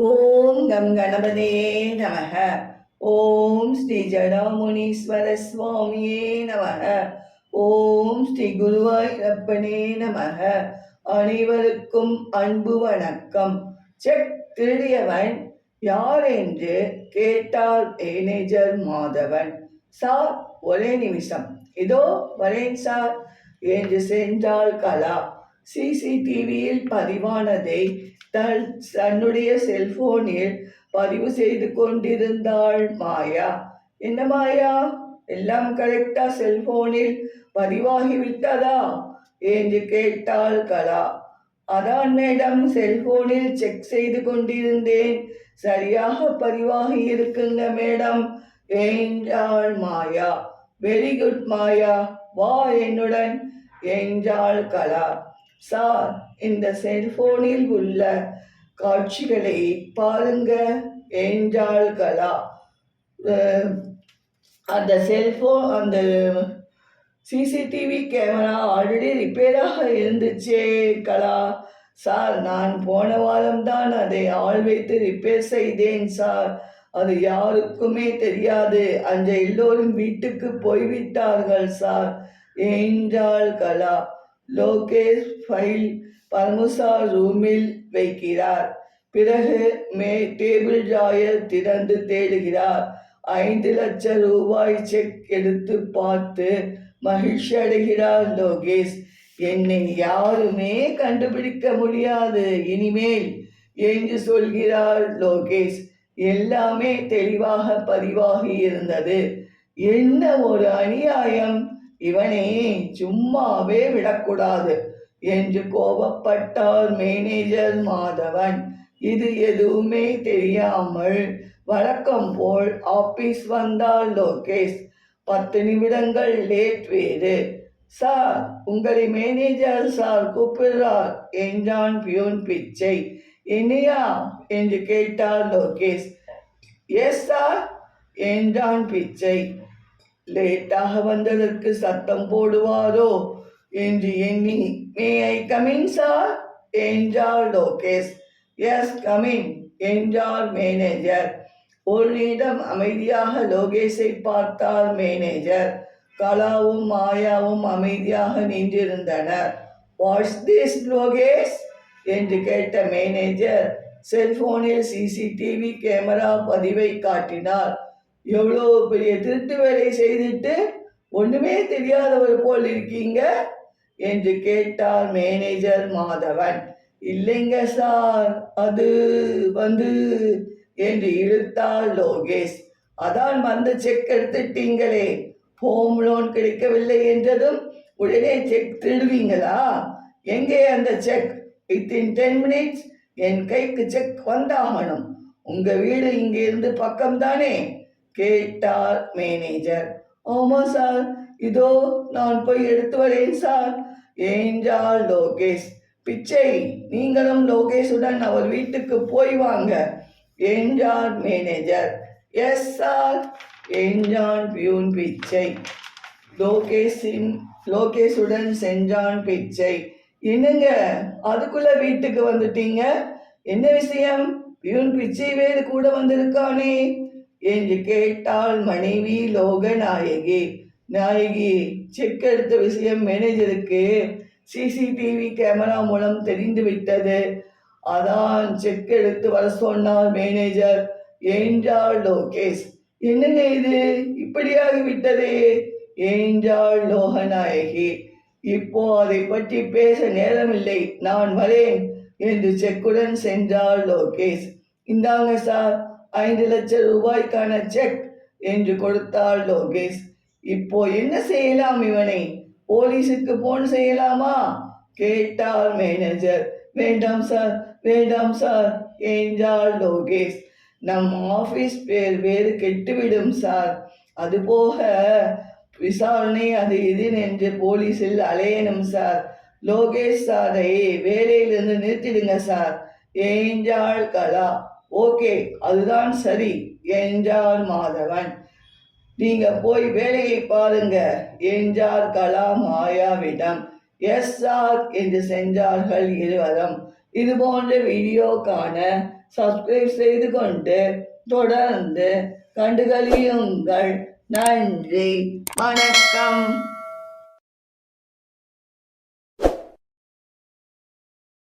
ஓம் come கணபதே நமக. ஓம் ஸ்ரீ ஜடாமுனீஸ்வர சுவாமியே நமக. ஓம் ஸ்ரீ குருவாயூரப்பனே நமக. அனைவருக்கும் அன்பு வணக்கம். செக் திருடியவன் யார் என்று கேட்டார் மேனேஜர் மாதவன். சார் ஒரே நிமிஷம். இதோ வரேன் சார். என்று சென்றாள் கலா. சிசிடிவியில் பதிவானதை தன் தன்னுடைய செல்போனில் பதிவு செய்து கொண்டிருந்தாள் மாயா. என்ன மாயா? எல்லாம் கரெக்டா செல்போனில் பதிவாகி விட்டதா என்று கேட்டாள் கலா. அதான் மேடம் செல்போனில் செக் செய்து கொண்டிருந்தேன். சரியாக பதிவாகி இருக்குங்க மேடம் என்றாள் மாயா. வெரி குட் மாயா. வா என்னுடன் என்றாள் கலா. சார் இந்த செல்போனில் உள்ள காட்சிகளை பாருங்க என்றாள் கலா அந்த செல்போன் அந்த சிசிடிவி கேமரா ஆல்ரெடி ரிப்பேராக இருந்துச்சே கலா சார் நான் போன வாரம் தான் அதை ஆள் வைத்து ரிப்பேர் செய்தேன் சார். அது யாருக்குமே தெரியாது. அந்த எல்லோரும் வீட்டுக்கு போய்விட்டார்கள் சார். என்றாள் கலா லோகேஷ் ஃபைல் பர்முசா ரூமில் வைக்கிறார். பிறகு மே டேபிள் ஜாயர் திறந்து தேடுகிறார். ஐந்து லட்சம் ரூபாய் செக் எடுத்து பார்த்து மகிழ்ச்சி அடைகிறார் லோகேஷ். என்னை யாருமே கண்டுபிடிக்க முடியாது. இனிமேல் என்று சொல்கிறார் லோகேஷ். எல்லாமே தெளிவாக பதிவாகி இருந்தது. என்ன ஒரு அநியாயம்? இவனை சும்மாவே விடக்கூடாது என்று கோபப்பட்டார் மேனேஜர் மாதவன். இது எதுவுமே தெரியாமல் வழக்கம் போல் ஆபீஸ் வந்தால் லோகேஷ். பத்து நிமிடங்கள் லேட் வேறு. சார் உங்களை மேனேஜர் சார் கூப்பிடுறார். என்றான் பியூன் பிச்சை. என்னையா? என்று கேட்டார் லோகேஷ். எஸ் சார் என்றான் பிச்சை. லேட்டாக வந்ததற்கு சத்தம் போடுவாரோ என்று எண்ணி மே ஐ கமின் சார் என்றார் லோகேஷ். எஸ் கமின் என்றார் மேனேஜர் ஒரு நிமிடம் அமைதியாக லோகேஷை பார்த்தார் மேனேஜர் கலாவும் மாயாவும் அமைதியாக நின்றிருந்தனர். What's this Lokesh? என்று கேட்ட மேனேஜர் செல்போனில் சிசிடிவி கேமரா பதிவை காட்டினார். எவ்வளோ பெரிய திருட்டு வேலையை செய்துட்டு ஒன்றுமே தெரியாதவர் போல் இருக்கீங்க? என்று கேட்டார் மேனேஜர் மாதவன் இல்லைங்க சார் அது வந்து என்று இழுத்தார் லோகேஷ். அதான் வந்து செக் எடுத்துட்டீங்களே ஹோம் லோன் கிடைக்கவில்லை என்றதும் உடனே செக் திருடுவீங்களா? எங்கே அந்த செக் வித்தின் டென் மினிட்ஸ் என் கைக்கு செக் வந்தாகணும். உங்கள் வீடு இங்கிருந்து பக்கம் தானே கேட்டார் மேனேஜர். ஆமா சார் இதோ நான் போய் எடுத்து வரேன் சார். என்றார் லோகேஷ் பிச்சை. நீங்களும் லோகேஷுடன் அவர் வீட்டுக்கு போய் வாங்க. என்றார் மேனேஜர். எஸ் சார் என்றான் பியூன் பிச்சை. லோகேஷின் லோகேஷுடன் சென்றான் பிச்சை. என்னங்க அதுக்குள்ள வீட்டுக்கு வந்துட்டீங்க? என்ன விஷயம்? பியூன் பிச்சை வேறு கூட வந்திருக்கானே. என்று கேட்டாள் மனைவி லோகநாயகி. நாயகி செக் எடுத்த விஷயம் மேனேஜருக்கு சிசிடிவி கேமரா மூலம் தெரிந்து விட்டது. அதான் செக் எடுத்து வர சொன்னார் மேனேஜர் என்றாள் லோகேஷ் என்னங்க இது? இப்படியாகி விட்டதே? என்றாள் லோகநாயகி இப்போ அதை பற்றி பேச நேரமில்லை. நான் வரேன் என்று செக்குடன் சென்றாள் லோகேஷ். இந்தாங்க சார் ஐந்து லட்சம் ரூபாய்க்கான செக் என்று கொடுத்தாள் லோகேஷ். இப்போ என்ன செய்யலாம் இவனை? போலீஸுக்கு போன் செய்யலாமா? கேட்டார் மேனேஜர் வேண்டாம் சார் வேண்டாம் சார் என்றாள் லோகேஷ். நம் ஆபீஸ் பேர் வேறு கெட்டுவிடும் சார் அதுபோக விசாரணை அது இது என்று போலீஸில் அலையணும் சார் லோகேஷ் சாரை வேலையிலிருந்து நிறுத்திடுங்க சார் என்றாள் கலா. ஓகே அதுதான் சரி என்றார் மாதவன். நீங்க போய் வேலையை பாருங்க என்றார் கலா மாயாவிடம். எஸ் சார் என்று சென்றார்கள் இருவரும். இது போன்ற வீடியோ காண சப்ஸ்கிரைப் செய்து கொண்டு தொடர்ந்து கண்டுகளியுங்கள். நன்றி வணக்கம்.